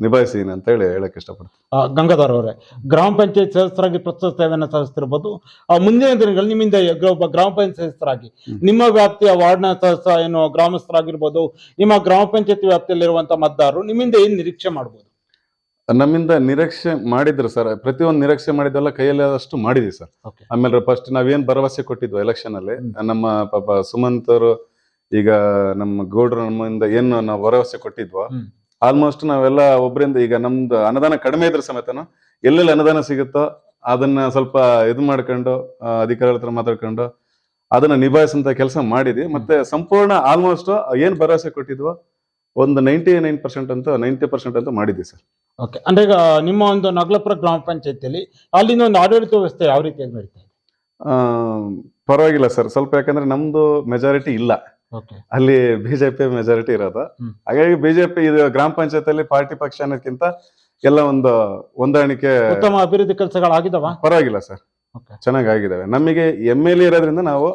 ನಿಭಾಯಿಸಿದೀನಿ ಅಂತ ಹೇಳಿ ಹೇಳಕ್ ಇಷ್ಟಪಡ್ತೀನಿ ಆ, ಗಂಗಾಧರ್ ಅವರೇ ಗ್ರಾಮ ಪಂಚಾಯತ್ ಸದಸ್ಯರಾಗಿ ಪ್ರಸ್ತುತ ಸೇವೆಯನ್ನು ಸಲ್ಲಿಸ್ತಿರ್ಬೋದು ಆ ಮುಂದಿನ ದಿನಗಳಲ್ಲಿ ನಿಮ್ಮಿಂದ ಒಬ್ಬ ಗ್ರಾಮ ಪಂಚಾಯತ್ ಸದಸ್ಯರಾಗಿ ನಿಮ್ಮ ವ್ಯಾಪ್ತಿಯ ವಾರ್ಡ್ನ ಸದಸ್ಯ ಏನು ಗ್ರಾಮಸ್ಥರಾಗಿರ್ಬೋದು ನಿಮ್ಮ ಗ್ರಾಮ ಪಂಚಾಯತ್ ವ್ಯಾಪ್ತಿಯಲ್ಲಿರುವಂತಹ ಮತದಾರರು ನಿಮ್ಮಿಂದ ಏನ್ ನಿರೀಕ್ಷೆ ಮಾಡ್ಬೋದು ನಮ್ಮಿಂದ ನಿರೀಕ್ಷೆ ಮಾಡಿದ್ರು ಸರ್ ಪ್ರತಿಯೊಂದು ನಿರೀಕ್ಷೆ ಮಾಡಿದ್ದೆಲ್ಲ ಕೈಯಲ್ಲಿ ಆದಷ್ಟು ಮಾಡಿದ್ವಿ ಸರ್ Okay. ಆಮೇಲೆ ಫಸ್ಟ್ ನಾವೇನ್ ಭರವಸೆ ಕೊಟ್ಟಿದ್ವು ಎಲೆಕ್ಷನ್ ಅಲ್ಲಿ. ನಮ್ಮ ಪಾಪ ಸುಮಂತ್ ಅವರು ಈಗ ನಮ್ಮ ಗೌಡ್ರು ನಮ್ಮಿಂದ ಏನು ನಾವು ಭರವಸೆ ಕೊಟ್ಟಿದ್ವೋ ಹ್ಮ್. ಆಲ್ಮೋಸ್ಟ್ ನಾವೆಲ್ಲ ಒಬ್ಬರಿಂದ ಈಗ ನಮ್ದು ಅನುದಾನ ಕಡಿಮೆ ಇದ್ರ ಸಮೇತನು ಎಲ್ಲೆಲ್ಲಿ ಅನುದಾನ ಸಿಗುತ್ತೋ ಅದನ್ನ ಸ್ವಲ್ಪ ಇದು ಮಾಡ್ಕೊಂಡು ಅಧಿಕಾರಿಗಳ ಹತ್ರ ಮಾತಾಡ್ಕೊಂಡು ಅದನ್ನ ನಿಭಾಯಿಸಂತ ಕೆಲಸ ಮಾಡಿದ್ವಿ. ಮತ್ತೆ ಸಂಪೂರ್ಣ ಆಲ್ಮೋಸ್ಟ್ ಏನ್ ಭರವಸೆ ಕೊಟ್ಟಿದ್ವೋ ಒಂದು ನೈಂಟಿ ನೈನ್ ಪರ್ಸೆಂಟ್ ಅಂತ ನೈಂಟಿ ಪರ್ಸೆಂಟ್ ಅಂತ ಮಾಡಿದ್ವಿ ಸರ್. ಓಕೆ ಅಂದ್ರೆ ಈಗ ನಿಮ್ಮ ಒಂದು ನಗಲಪುರ ಗ್ರಾಮ ಪಂಚಾಯತಿಯಲ್ಲಿ ಅಲ್ಲಿನ ಒಂದು ಆಡಳಿತ ವ್ಯವಸ್ಥೆ ಯಾವ ರೀತಿಯಾಗಿ ನಡೀತಾ ಇದೆ? ಪರವಾಗಿಲ್ಲ ಸರ್. ಸ್ವಲ್ಪ ಯಾಕಂದ್ರೆ ನಮ್ದು ಮೆಜಾರಿಟಿ ಇಲ್ಲ. ಅಲ್ಲಿ ಬಿಜೆಪಿ ಮೆಜಾರಿಟಿ ಇರೋದು. ಹಾಗಾಗಿ ಬಿಜೆಪಿ ಇದು ಗ್ರಾಮ ಪಂಚಾಯತ್ ಅಲ್ಲಿ ಪಾರ್ಟಿ ಪಕ್ಷ ಅನ್ನೋದಕ್ಕಿಂತ ಎಲ್ಲ ಒಂದು ಹೊಂದಾಣಿಕೆ ಉತ್ತಮ ಅಭಿವೃದ್ಧಿ ಕೆಲಸಗಳಾಗಿದಾವ? ಪರವಾಗಿಲ್ಲ ಸರ್. ಚೆನ್ನಾಗಿ ಆಗಿದಾವೆ ನಮಗೆ ಎಂ ಎಲ್ ಎ ಇರೋದ್ರಿಂದ ನಾವು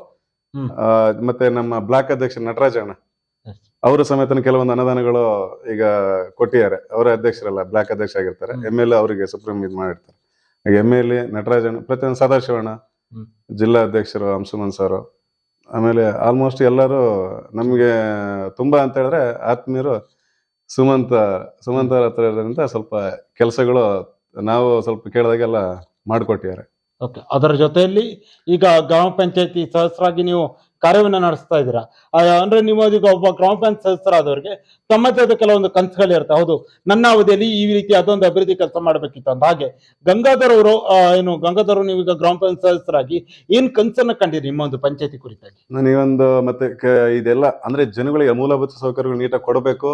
ಮತ್ತೆ ನಮ್ಮ ಬ್ಲಾಕ್ ಅಧ್ಯಕ್ಷ ನಟರಾಜಣ್ಣ ಅವರು ಸಮೇತ ಕೆಲವೊಂದು ಅನುದಾನಗಳು ಈಗ ಕೊಟ್ಟಿದ್ದಾರೆ. ಅವರ ಅಧ್ಯಕ್ಷರಲ್ಲ ಬ್ಲಾಕ್ ಅಧ್ಯಕ್ಷ ಆಗಿರ್ತಾರೆ. ಎಂ ಎಲ್ ಎ ಅವರಿಗೆ ಸುಪ್ರೀಂ ಇದು ಮಾಡಿರ್ತಾರೆ. ಎಂ ಎಲ್ ಎ ನಟರಾಜಣ್ಣ ಪ್ರತಿಯೊಂದು ಸದಾಶಿವಣ್ಣ ಜಿಲ್ಲಾ ಅಧ್ಯಕ್ಷರು ಅಂಶುಮನ್ ಸರ್ ಆಮೇಲೆ ಆಲ್ಮೋಸ್ಟ್ ಎಲ್ಲರೂ ನಮಗೆ ತುಂಬಾ ಅಂತ ಹೇಳಿದ್ರೆ ಆತ್ಮೀಯರು ಸುಮಂತ ಸುಮಂತರ ಹತ್ರ ಇರೋದ್ರಿಂದ ಸ್ವಲ್ಪ ಕೆಲಸಗಳು ನಾವು ಸ್ವಲ್ಪ ಕೇಳಿದಾಗೆಲ್ಲ ಮಾಡಿಕೊಟ್ಟಿದ್ದಾರೆ. ಓಕೆ ಅದರ ಜೊತೆಯಲ್ಲಿ ಈಗ ಗ್ರಾಮ ಪಂಚಾಯತಿ ಸದಸ್ಯರಾಗಿ ನೀವು ಕಾರ್ಯವನ್ನು ನಡೆಸ್ತಾ ಇದ್ದೀರಾ? ಅಂದ್ರೆ ನೀವು ಈಗ ಒಬ್ಬ ಗ್ರಾಮ ಪಂಚಾಯತ್ ಸದಸ್ಯರಾದವರಿಗೆ ತಮ್ಮದೇ ಆದ ಕೆಲವೊಂದು ಕನಸುಗಳು ಇರುತ್ತೆ. ಹೌದು, ನನ್ನ ಅವಧಿಯಲ್ಲಿ ಈ ರೀತಿ ಅದೊಂದು ಅಭಿವೃದ್ಧಿ ಕೆಲಸ ಮಾಡಬೇಕಿತ್ತು ಅಂತ. ಹಾಗೆ ಗಂಗಾಧರ್ ಅವರು ಏನು ಗಂಗಾಧರ್ ನೀವು ಈಗ ಗ್ರಾಮ ಪಂಚಾಯತ್ ಸದಸ್ಯರಾಗಿ ಏನ್ ಕನಸನ್ನ ಕಂಡಿರಿ ನಿಮ್ಮ ಒಂದು ಪಂಚಾಯತಿ ಕುರಿತಾಗಿ? ನಾನು ಈ ಒಂದು ಮತ್ತೆ ಇದೆಲ್ಲ ಅಂದ್ರೆ ಜನಗಳಿಗೆ ಮೂಲಭೂತ ಸೌಕರ್ಯಗಳು ನೀಟಾಗಿ ಕೊಡಬೇಕು,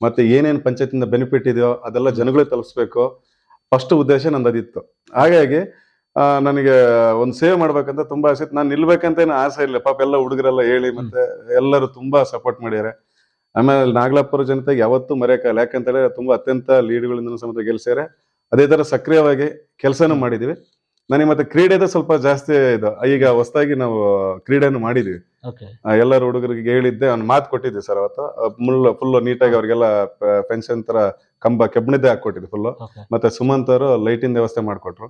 ಮತ್ತೆ ಏನೇನು ಪಂಚಾಯತಿಂದ ಬೆನಿಫಿಟ್ ಇದೆಯೋ ಅದೆಲ್ಲ ಜನಗಳಿಗೆ ತಲುಪಿಸ್ಬೇಕು. ಫಸ್ಟ್ ಉದ್ದೇಶ ನಂದು ಅದಿತ್ತು. ಹಾಗಾಗಿ ನನಗೆ ಒಂದು ಸೇವ್ ಮಾಡ್ಬೇಕಂತ ತುಂಬಾ ಆಸೆ ಇತ್ತು. ನಾನು ನಿಲ್ಬೇಕಂತ ಏನು ಆಸೆ ಇಲ್ಲ. ಪಾಪ ಎಲ್ಲ ಹುಡುಗರೆಲ್ಲ ಹೇಳಿ ಮತ್ತೆ ಎಲ್ಲರೂ ತುಂಬಾ ಸಪೋರ್ಟ್ ಮಾಡಿದ್ದಾರೆ. ಆಮೇಲೆ ನಾಗಲಾಪುರ ಜನತೆಗೆ ಯಾವತ್ತೂ ಮರೆಯಕ್ಕಾಗಲ್ಲ ಯಾಕಂತ ಹೇಳಿದ್ರೆ ತುಂಬಾ ಅತ್ಯಂತ ಲೀಡ್ಗಳಿಂದ ಸಮೇತ ಗೆಲ್ಸ್ಯಾರೆ. ಅದೇ ತರ ಸಕ್ರಿಯವಾಗಿ ಕೆಲಸನೂ ಮಾಡಿದೀವಿ. ನನಗೆ ಮತ್ತೆ ಕ್ರೀಡೆದ ಸ್ವಲ್ಪ ಜಾಸ್ತಿ ಇದು. ಈಗ ಹೊಸದಾಗಿ ನಾವು ಕ್ರೀಡೆಯನ್ನು ಮಾಡಿದೀವಿ. ಎಲ್ಲರ ಹುಡುಗರಿಗೆ ಹೇಳಿದ್ದೆ. ಅವ್ನು ಮಾತು ಕೊಟ್ಟಿದ್ದೆ ಸರ್ ಅವತ್ತು. ಮುಳ್ಳು ಫುಲ್ ನೀಟಾಗಿ ಅವ್ರಿಗೆಲ್ಲ ಪೆನ್ಷನ್ ತರ ಕಂಬ ಕೆಬ್ಬಣದ್ದೇ ಹಾಕೊಟ್ಟಿದ್ದು ಫುಲ್ ಮತ್ತೆ ಸುಮಂತ್ ಅವರು ಲೈಟಿನ ವ್ಯವಸ್ಥೆ ಮಾಡಿಕೊಟ್ರು.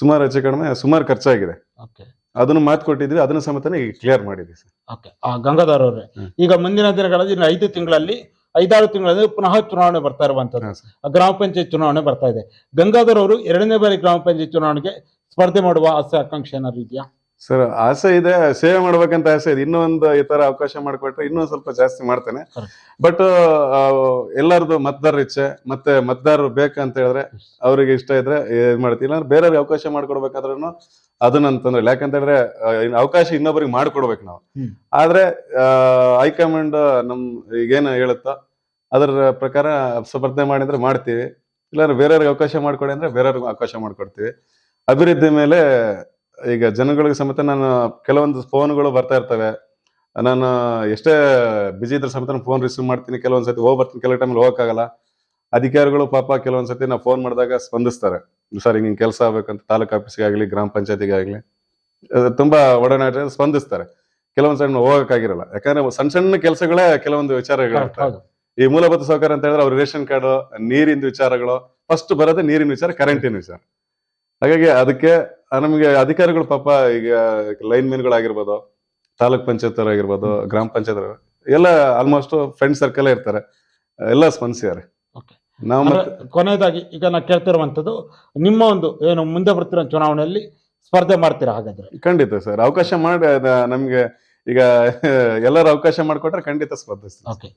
ಸುಮಾರು ಹೆಚ್ಚು ಕಡಿಮೆ ಸುಮಾರು ಖರ್ಚಾಗಿದೆ. ಅದನ್ನು ಮಾತು ಕೊಟ್ಟಿದ್ವಿ ಅದನ್ನ ಸಮೇತನೇ ಈಗ ಕ್ಲಿಯರ್ ಮಾಡಿದ್ವಿ ಸರ್. ಓಕೆ ಗಂಗಾಧರ್ ಅವರೇ ಈಗ ಮುಂದಿನ ದಿನಗಳಲ್ಲಿ ಇನ್ನು ಐದು ತಿಂಗಳಲ್ಲಿ ಐದಾರು ತಿಂಗಳಲ್ಲಿ ಪುನಃ ಚುನಾವಣೆ ಬರ್ತಾ ಇರುವಂತದ್ದು ಗ್ರಾಮ ಪಂಚಾಯತ್ ಚುನಾವಣೆ ಬರ್ತಾ ಇದೆ. ಗಂಗಾಧರ್ ಅವರು ಎರಡನೇ ಬಾರಿ ಗ್ರಾಮ ಪಂಚಾಯತ್ ಚುನಾವಣೆಗೆ ಸ್ಪರ್ಧೆ ಮಾಡುವ ಆಸೆ ಆಕಾಂಕ್ಷೆ ಏನಾದ್ರು ಇದೆಯಾ? ಸರ್ ಆಸೆ ಇದೆ ಸೇವೆ ಮಾಡ್ಬೇಕಂತ ಆಸೆ ಇದೆ. ಇನ್ನೊಂದು ಈ ತರ ಅವಕಾಶ ಮಾಡಿಕೊಟ್ರೆ ಇನ್ನೊಂದು ಸ್ವಲ್ಪ ಜಾಸ್ತಿ ಮಾಡ್ತೇನೆ. ಬಟ್ ಎಲ್ಲರದು ಮತದಾರರ ಇಚ್ಛೆ ಮತ್ತೆ ಮತದಾರರು ಬೇಕಂತ ಹೇಳಿದ್ರೆ ಅವ್ರಿಗೆ ಇಷ್ಟ ಇದ್ರೆ ಏನ್ ಮಾಡ್ತೀವಿ. ಇಲ್ಲಾಂದ್ರೆ ಬೇರೆಯವ್ರಿಗೆ ಅವಕಾಶ ಮಾಡ್ಕೊಡ್ಬೇಕಾದ್ರೂ ಅದನ್ನ ಅಂತಂದ್ರೆ ಯಾಕಂತ ಹೇಳಿದ್ರೆ ಅವಕಾಶ ಇನ್ನೊಬ್ಬರಿಗೆ ಮಾಡ್ಕೊಡ್ಬೇಕು ನಾವು. ಆದ್ರೆ ಹೈಕಮಾಂಡ್ ನಮ್ ಈಗೇನು ಹೇಳುತ್ತೋ ಅದರ ಪ್ರಕಾರ ಸ್ಪರ್ಧೆ ಮಾಡಿದ್ರೆ ಮಾಡ್ತೀವಿ. ಇಲ್ಲಾಂದ್ರೆ ಬೇರೆಯವ್ರಿಗೆ ಅವಕಾಶ ಮಾಡ್ಕೊಡಿ ಅಂದ್ರೆ ಬೇರೆಯವ್ರಿಗೆ ಅವಕಾಶ ಮಾಡ್ಕೊಡ್ತೀವಿ. ಅಭಿವೃದ್ಧಿ ಮೇಲೆ ಈಗ ಜನಗಳಿಗೆ ಸಮೇತ ನಾನು ಕೆಲವೊಂದು ಫೋನ್ಗಳು ಬರ್ತಾ ಇರ್ತವೆ. ನಾನು ಎಷ್ಟೇ ಬಿಜಿ ಇದ್ರೆ ಸಮೇತ ಫೋನ್ ರಿಸೀವ್ ಮಾಡ್ತೀನಿ. ಕೆಲವೊಂದು ಸತಿ ಹೋಗಿ ಬರ್ತೀನಿ. ಕೆಲವು ಟೈಮಲ್ಲಿ ಹೋಗೋಕ್ಕಾಗಲ್ಲ. ಅಧಿಕಾರಿಗಳು ಪಾಪ ಕೆಲವೊಂದು ಸತಿ ನಾವು ಫೋನ್ ಮಾಡಿದಾಗ ಸ್ಪಂದಿಸ್ತಾರೆ. ಸರ್ ಹಿಂಗೆ ಕೆಲಸ ಆಗ್ಬೇಕಂತ ತಾಲೂಕು ಆಫೀಸ್ಗೆ ಆಗಲಿ ಗ್ರಾಮ ಪಂಚಾಯತಿಗೆ ಆಗಲಿ ತುಂಬಾ ಒಡನಾಟ ಸ್ಪಂದಿಸ್ತಾರೆ. ಕೆಲವೊಂದು ಸಣ್ಣ ಹೋಗೋಕ್ಕಾಗಿರಲ್ಲ. ಯಾಕಂದ್ರೆ ಸಣ್ಣ ಸಣ್ಣ ಕೆಲಸಗಳೇ ಕೆಲವೊಂದು ವಿಚಾರಗಳು ಈ ಮೂಲಭೂತ ಸೌಕರ್ಯ ಅಂತ ಹೇಳಿದ್ರೆ ಅವ್ರ ರೇಷನ್ ಕಾರ್ಡ್ ನೀರಿಂದ ವಿಚಾರಗಳು ಫಸ್ಟ್ ಬರೋದೇ ನೀರಿನ ವಿಚಾರ ಕರೆಂಟಿನ ವಿಚಾರ. ಹಾಗಾಗಿ ಅದಕ್ಕೆ ನಮಗೆ ಅಧಿಕಾರಿಗಳು ಪಾಪ ಈಗ ಲೈನ್ ಮೀನ್ಗಳಾಗಿರ್ಬೋದು ತಾಲೂಕ್ ಪಂಚಾಯತ್ ಆಗಿರ್ಬೋದು ಗ್ರಾಮ ಪಂಚಾಯತ್ ಎಲ್ಲ ಆಲ್ಮೋಸ್ಟ್ ಫ್ರೆಂಡ್ ಸರ್ಕಲ್ ಇರ್ತಾರೆ. ಎಲ್ಲ ಸ್ಪಂದಿಸಿದ್ದಾರೆ. ನಾವು ಕೊನೆಯದಾಗಿ ಈಗ ನಾ ಕೇಳ್ತಿರುವಂತದ್ದು ನಿಮ್ಮ ಒಂದು ಏನು ಮುಂದೆ ಬರ್ತಿರೋ ಚುನಾವಣೆಯಲ್ಲಿ ಸ್ಪರ್ಧೆ ಮಾಡ್ತೀರಾ ಹಾಗಾದ್ರೆ? ಖಂಡಿತ ಸರ್. ಅವಕಾಶ ಮಾಡಿ ಅದ ನಮ್ಗೆ ಈಗ ಎಲ್ಲರೂ ಅವಕಾಶ ಮಾಡಿಕೊಟ್ರೆ ಖಂಡಿತ ಸ್ಪರ್ಧಿಸ್ತೀವಿ ಓಕೆ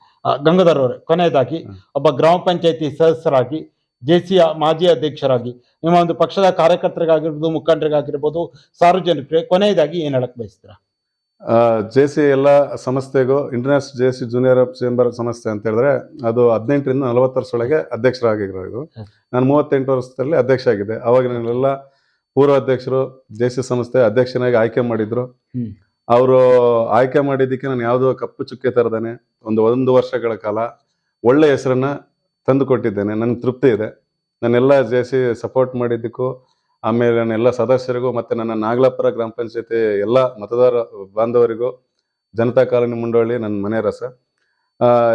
ಗಂಗಾಧರ್ ಅವರೇ ಕೊನೆಯದಾಗಿ ಒಬ್ಬ ಗ್ರಾಮ ಪಂಚಾಯತಿ ಸದಸ್ಯರಾಗಿ ಜೆಸಿಯ ಮಾಜಿ ಅಧ್ಯಕ್ಷರಾಗಿ ನಿಮ್ಮ ಒಂದು ಪಕ್ಷದ ಕಾರ್ಯಕರ್ತರಿಗಾಗಿರ್ಬೋದು ಮುಖಂಡರಿಗಾಗಿರ್ಬೋದು ಸಾರ್ವಜನಿಕರಿಗೆ ಕೊನೆಯದಾಗಿ ಏನು ಹೇಳಕ್ ಬಯಸ್ತೀರಾ ಜೆ ಸಿ ಎಲ್ಲ ಸಂಸ್ಥೆಗೂ international J C junior chamber ಸಂಸ್ಥೆ ಅಂತ ಹೇಳಿದ್ರೆ ಅದು ಹದಿನೆಂಟರಿಂದ ನಲವತ್ತು ವರ್ಷದೊಳಗೆ ಅಧ್ಯಕ್ಷರಾಗಿರೋದು. ನಾನು ಮೂವತ್ತೆಂಟು ವರ್ಷದಲ್ಲಿ ಅಧ್ಯಕ್ಷ ಆಗಿದೆ ಅವಾಗ ನಾನೆಲ್ಲ ಪೂರ್ವ ಅಧ್ಯಕ್ಷರು ಜೆ ಸಿ ಸಂಸ್ಥೆ ಅಧ್ಯಕ್ಷನಾಗಿ ಆಯ್ಕೆ ಮಾಡಿದ್ರು. ಅವರು ಆಯ್ಕೆ ಮಾಡಿದ್ದಕ್ಕೆ ನಾನು ಯಾವುದೋ ಕಪ್ಪು ಚುಕ್ಕೆ ತರದಾನೆ ಒಂದು ಒಂದು ವರ್ಷಗಳ ಕಾಲ ಒಳ್ಳೆ ಹೆಸರನ್ನ ತಂದು ಕೊಟ್ಟಿದ್ದೇನೆ ನನಗೆ ತೃಪ್ತಿ ಇದೆ. ನಾನೆಲ್ಲ ಜೇಸಿ ಸಪೋರ್ಟ್ ಮಾಡಿದ್ದಕ್ಕೂ, ಆಮೇಲೆ ನನ್ನ ಎಲ್ಲ ಸದಸ್ಯರಿಗೂ ಮತ್ತೆ ನನ್ನ ನಾಗಲಾಪುರ ಗ್ರಾಮ ಪಂಚಾಯತಿ ಎಲ್ಲ ಮತದಾರ ಬಾಂಧವರಿಗೂ, ಜನತಾ ಕಾಲೋನಿ ಮುಂಡೋಳಿ ನನ್ನ ಮನೆ ರಸ.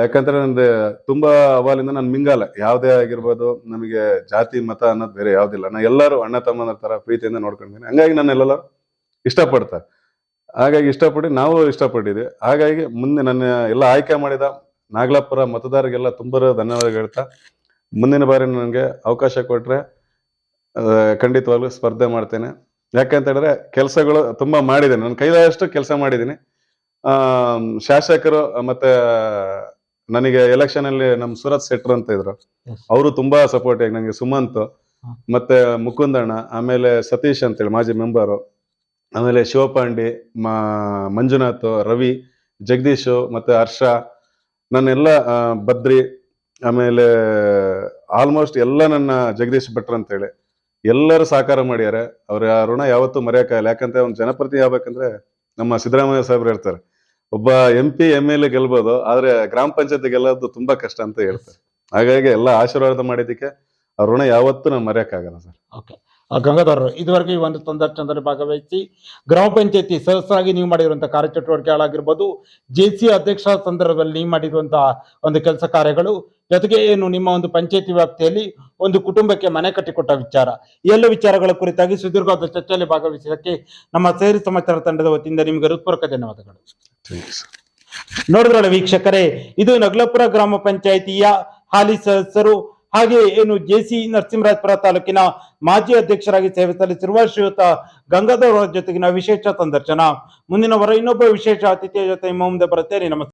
ಯಾಕಂದರೆ ಯಾಕಂದ್ರೆ ತುಂಬ ಅವಾಲಿಂದ ನಾನು ಮಿಂಗಾಲ. ಯಾವುದೇ ಆಗಿರ್ಬೋದು, ನಮಗೆ ಜಾತಿ, ಮತ ಅನ್ನೋದು ಬೇರೆ ಯಾವುದಿಲ್ಲ. ನಾನು ಎಲ್ಲರೂ ಅಣ್ಣ ತಮ್ಮನ ತರ ಪ್ರೀತಿಯಿಂದ ನೋಡ್ಕೊಂಡಿದ್ದೀನಿ. ಹಂಗಾಗಿ ನನ್ನೆಲ್ಲ ಇಷ್ಟಪಡ್ತಾರೆ. ಹಾಗಾಗಿ ಇಷ್ಟಪಟ್ಟು ನಾವು ಇಷ್ಟಪಟ್ಟಿದ್ವಿ ಹಾಗಾಗಿ ಮುಂದೆ ನನ್ನ ಎಲ್ಲ ಆಯ್ಕೆ ಮಾಡಿದ ನಾಗಲಾಪುರ ಮತದಾರರಿಗೆಲ್ಲ ತುಂಬ ಧನ್ಯವಾದ ಹೇಳ್ತಾ ಮುಂದಿನ ಬಾರಿ ನನಗೆ ಅವಕಾಶ ಕೊಟ್ರೆ ಆ, ಖಂಡಿತವಾಗ್ಲೂ ಸ್ಪರ್ಧೆ ಮಾಡ್ತೇನೆ. ಯಾಕಂತ ಹೇಳಿದ್ರೆ ಕೆಲಸಗಳು ತುಂಬಾ ಮಾಡಿದ್ದೇನೆ ನನ್ನ ಕೈಲಾದಷ್ಟು ಕೆಲಸ ಮಾಡಿದ್ದೀನಿ. ಆ ಶಾಸಕರು ಮತ್ತೆ ನನಗೆ ಎಲೆಕ್ಷನ್ ಅಲ್ಲಿ ನಮ್ ಸುರತ್ ಸೆಟ್ರ್ ಅಂತ ಇದ್ರು. ಅವರು ತುಂಬಾ ಸಪೋರ್ಟ್ ಆಗಿ ನನಗೆ ಸುಮಂತ್ ಮತ್ತೆ ಮುಕುಂದಣ್ಣ ಆಮೇಲೆ ಸತೀಶ್ ಅಂತೇಳಿ ಮಾಜಿ ಮೆಂಬರ್ ಆಮೇಲೆ ಶಿವಪಾಂಡಿ ಮಂಜುನಾಥ್ ರವಿ ಜಗದೀಶ್ ಮತ್ತೆ ಹರ್ಷ ನನ್ನೆಲ್ಲ ಬದ್ರಿ, ಆಮೇಲೆ ಆಲ್ಮೋಸ್ಟ್ ಎಲ್ಲ ನನ್ನ ಜಗದೀಶ್ ಭಟ್ರು ಅಂತೇಳಿ, ಎಲ್ಲರೂ ಸಹಕಾರ ಮಾಡ್ಯಾರ. ಅವ್ರ ಆ ಋಣ ಯಾವತ್ತೂ ಮರೆಯಕ್ಕಾಗಲ್ಲ. ಯಾಕಂದ್ರೆ ಒಂದು ಜನಪ್ರತಿ ಆಗ್ಬೇಕಂದ್ರೆ ನಮ್ಮ ಸಿದ್ದರಾಮಯ್ಯ ಸಾಹೇಬ್ರು ಹೇಳ್ತಾರೆ. ಒಬ್ಬ ಎಂ ಪಿ ಎಂ ಎಲ್ ಗೆಲ್ಬೋದು, ಆದರೆ ಗ್ರಾಮ ಪಂಚಾಯತ್ ಗೆಲ್ಲೋದು ತುಂಬಾ ಕಷ್ಟ ಅಂತ ಹೇಳ್ತಾರೆ. ಹಾಗಾಗಿ ಎಲ್ಲ ಆಶೀರ್ವಾದ ಮಾಡಿದ್ದಕ್ಕೆ ಆ ಋಣ ಯಾವತ್ತೂ ನಾನು ಮರೆಯಕ್ಕಾಗಲ್ಲ ಸರ್. ಓಕೆ ಗಂಗಾಧರ್ ಇದುವರೆಗೆ ಈ ಒಂದು ಸಂದರ್ಶನದಲ್ಲಿ ಭಾಗವಹಿಸಿ ಗ್ರಾಮ ಪಂಚಾಯತಿ ಸದಸ್ಯರಾಗಿ ನೀವು ಮಾಡಿರುವಂತಹ ಕಾರ್ಯಚಟುವಟಿಕೆಗಳಾಗಿರ್ಬೋದು ಜೆ ಸಿ ಅಧ್ಯಕ್ಷ ಸಂದರ್ಭದಲ್ಲಿ ನೀವು ಮಾಡಿರುವಂತಹ ಒಂದು ಕೆಲಸ ಕಾರ್ಯಗಳು ಜೊತೆಗೆ ಏನು ನಿಮ್ಮ ಒಂದು ಪಂಚಾಯತಿ ವ್ಯಾಪ್ತಿಯಲ್ಲಿ ಒಂದು ಕುಟುಂಬಕ್ಕೆ ಮನೆ ಕಟ್ಟಿಕೊಟ್ಟ ವಿಚಾರ. ಎಲ್ಲ ವಿಚಾರಗಳ ಕುರಿತಾಗಿ ಸುದೀರ್ಘವಾದ ಚರ್ಚೆಯಲ್ಲಿ ಭಾಗವಹಿಸಿದ್ದಕ್ಕೆ ನಮ್ಮ ಸೇರಿ ಸಮಾಚಾರ ತಂಡದ ವತಿಯಿಂದ ನಿಮಗೆ ಹೃತ್ಪೂರ್ವಕ ಧನ್ಯವಾದಗಳು. ನೋಡಿದ್ರಲ್ಲ ವೀಕ್ಷಕರೇ ಇದು ನಗಲಪುರ ಗ್ರಾಮ ಪಂಚಾಯಿತಿಯ ಹಾಲಿ ಸದಸ್ಯರು ಹಾಗೆ ಏನು ಜೆ ಸಿ ನರಸಿಂಹರಾಜಪುರ ತಾಲೂಕಿನ ಮಾಜಿ ಅಧ್ಯಕ್ಷರಾಗಿ ಸೇವೆ ಸಲ್ಲಿಸಿರುವ ಶ್ರೀಯುತ ಗಂಗಾಧರ್ ಜೊತೆಗಿನ ವಿಶೇಷ ಸಂದರ್ಶನ. ಮುಂದಿನ ವಾರ ಇನ್ನೊಬ್ಬ ವಿಶೇಷ ಅತಿಥಿಯ ಜೊತೆ ನಿಮ್ಮ ಮುಂದೆ ಬರುತ್ತೇನೆ. ನಮಸ್ಕಾರ